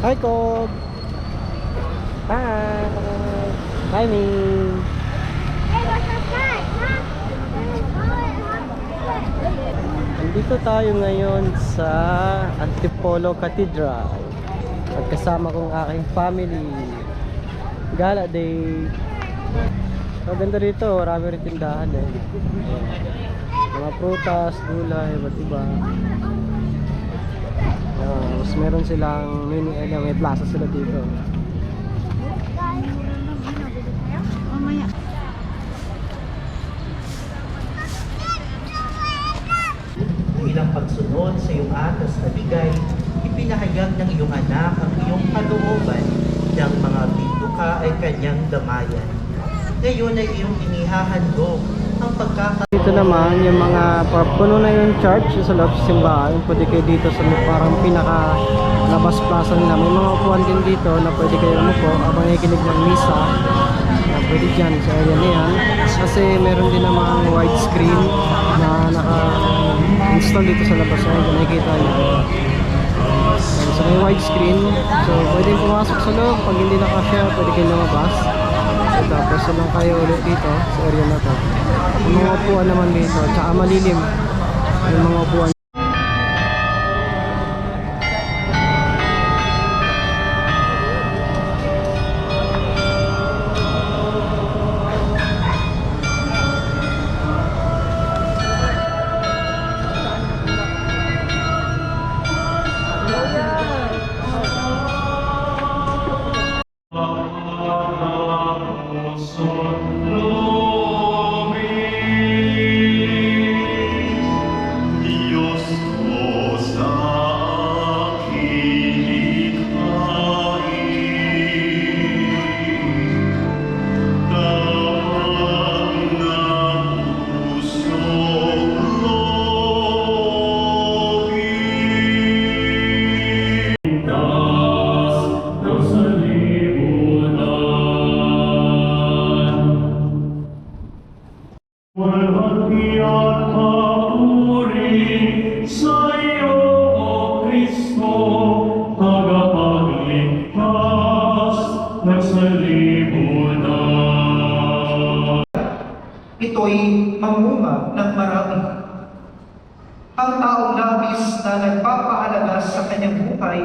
Hi, Kob! Hi! Hi, Ming! Nandito tayo ngayon sa Antipolo Cathedral. At kasama kong aking family. Gala Day. So, ganda rito. Marami rin tindahan eh. Mga prutas, gulay, iba't iba. Meron silang mini, ano, may plaza sila dito. Bilang pagsunod sa iyong atas na bigay, ipinahayag ng iyong anak ang iyong kalooban ng mga bituka ay kanyang damayan. Ngayon ay iyong inihahandog ang pagkaka Dito naman, yung mga puno na yung church sa loob sa simbahan. Pwede kayo dito sa parang pinaka labas plaza nila. May mga upuan din dito na pwede kayo umupo habang nakikinig ng misa. Pwede dyan sa area na yan. Kasi meron din namang widescreen na naka-install dito sa labas. Kung nakikita nyo. So may widescreen. So pwede pumasok sa loob. Pag hindi nakasya, pwede kayo lumabas. Tapos lang kayo ulit dito sa area na to. Mga upuan naman dito, tsaka malilim. Yung mga upuan. Ito'y mamunga ng marami. Ang taong labis na nagpapahalaga sa kanyang buhay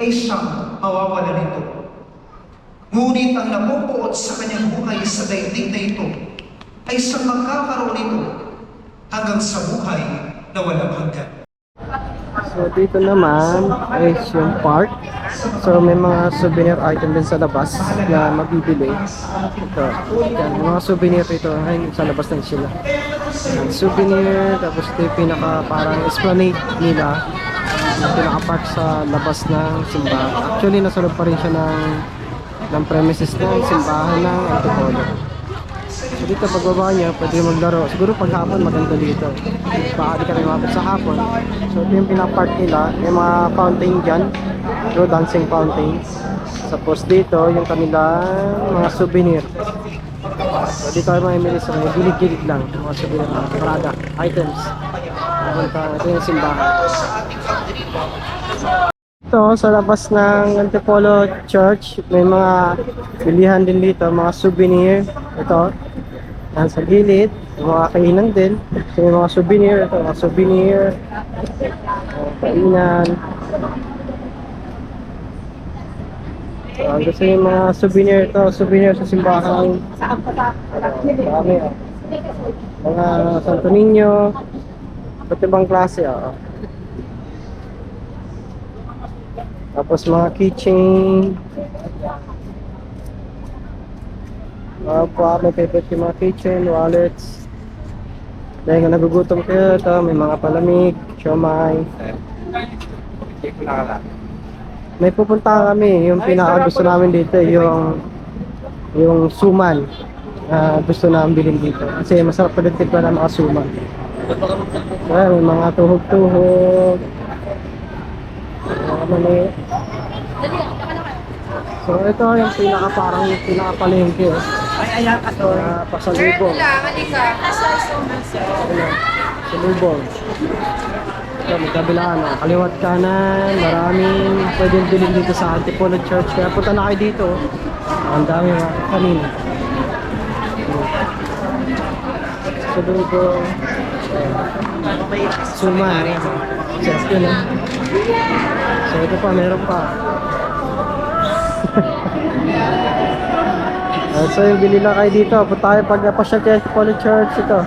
ay siyang mawawala nito. Ngunit ang napupuot sa kanyang buhay sa daigdig na ito ay siyang magkakaroon nito hanggang sa buhay na walang hanggan. So dito naman is yung park. So may mga souvenir item din sa labas na mabibili. Ito. Yan, yung mga souvenir ito. Ay, sa labas din sila. Yan, souvenir. Tapos ito yung pinaka parang esplanade nila. Yung pinaka park sa labas ng simbahan. Actually, nasa loob pa rin siya ng, ng premises ng simbahan ng Antipolo. So dito pagbaba niya, pwede maglaro. Siguro pag hapon maganda dito. Baka di ka rin mapit sa hapon. So ito yung pinapark nila. May mga fountain dyan. Ito, dancing fountains. Tapos dito, yung kanilang mga souvenir. So dito ay mamimili sa mga gilid-gilid lang. Mga souvenir na Prada items. Ito yung simbahan. Ito, sa labas ng Antipolo Church, may mga bilihan din dito, mga souvenir. Ito, yan sa gilid, yung mga kainan din. So, may mga souvenir, ito, mga souvenir, mga kainan. So, ang gusto yung mga souvenir ito, souvenir sa simbahan. Marami, oh. Mga Santo Niño, iba't ibang klase, oh. Tapos mga keychain. Pa, may favorite yung mga keychain, wallets. Dahil nga nagugutom kayo, ito, may mga palamig, siomay. May pupunta kami, yung pinaka gusto namin dito, yung yung suman na gusto namin bilhin dito. Kasi masarap pa din tikman ng mga suman. Ayan, may mga tuhog-tuhog. Mali. So ito yung pinaka parang yung pinaka palengke. Oh. Ay, ayan ka to. Uh, pasalubong. halika. Ayan, Salubong. Ito, magkabilaan. oh. Kaliwat kanan, maraming pwedeng bilhin dito sa Antipolo Church. Kaya punta na kayo dito. Ang dami mga kanina. So, doon ko, Suma. Just yun eh. So, ito pa, meron pa. Uh, so yung bili lang kayo dito. Punta tayo pag napasyal kayo sa Poly Church ito.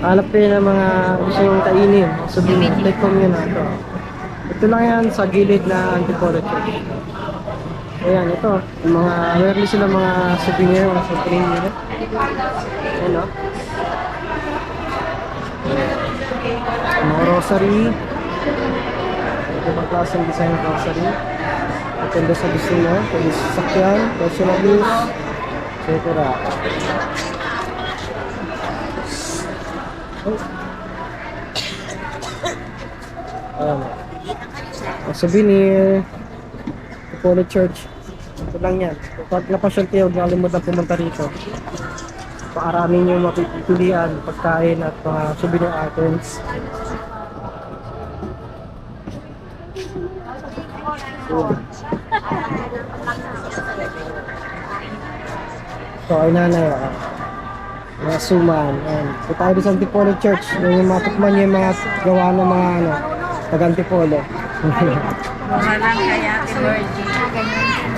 Hanap kayo ng mga gusto yung kainin. So take home yun na ito. Ito lang yan sa gilid na Antipolo Church. Ayan, ito. Yung mga, meron sila mga souvenir, mga souvenir. Ayan o. Mga rosary. Ito ba klaseng design ng rosary? Maganda sa gusto mo, pwede sa sakyan, personal use, etc. Oh. Ayan. Ang souvenir, Apollo Church. Ito lang yan. Pag napasyal kayo, huwag nakalimutan pumunta rito. Paaramin nyo mapipilian, pagkain at mga souvenir items. So, ay nanay, ah. mga suman. Ayan. So, tayo sa Antipolo Church. Yung yung matukman niyo yung mga gawa ng mga ano, taga Antipolo. Mga lang kaya, Virgin.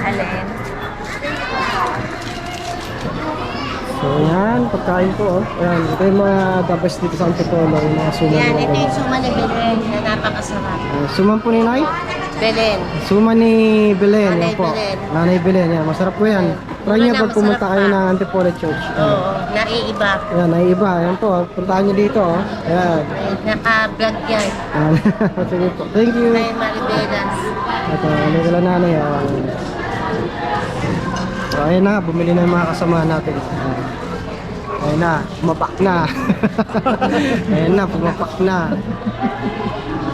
Alin. so, yan, pagkain ko, oh. Ayan, ito yung mga dabas dito sa Antipolo, yung mga suman. Yan, ito yung ganyan. suma na Belen na napakasarap. Ah, suman po ni Nay? Belen. Suman ni Belen, Nanay yan po. Belen. Nanay Belen, yan. Masarap po yan. Try niyo Wala, pag pumunta kayo ng Antipolo Church. Ayan. Oo, naiiba. Ayan, naiiba. Ayan po, puntahan niyo dito, oh. Ayan. Ay, Naka-vlog yan. Ayan. Sige po. Thank you. Kay Maribelas. Ito, ano kala nanay, oh. So, ayun na, bumili na yung mga kasama natin. Ayan. Ayun na, pumapak na. ayun na, pumapak na.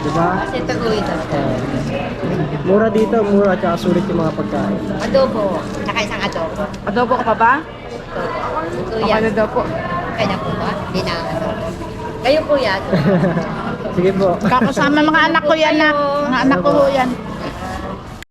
Diba? Kasi taguin ito. Ayan. Mura dito, mura, tsaka sulit yung mga pagkain. Adobo. Tsaka isang adobo. Adobo ka pa ba? Adobo. Ako Kuya. na daw po. Kanya po ba? Hindi na adobo. Kayo po yan. Sige po. Kakasama mga anak ko yan na. Mga anak ko yan.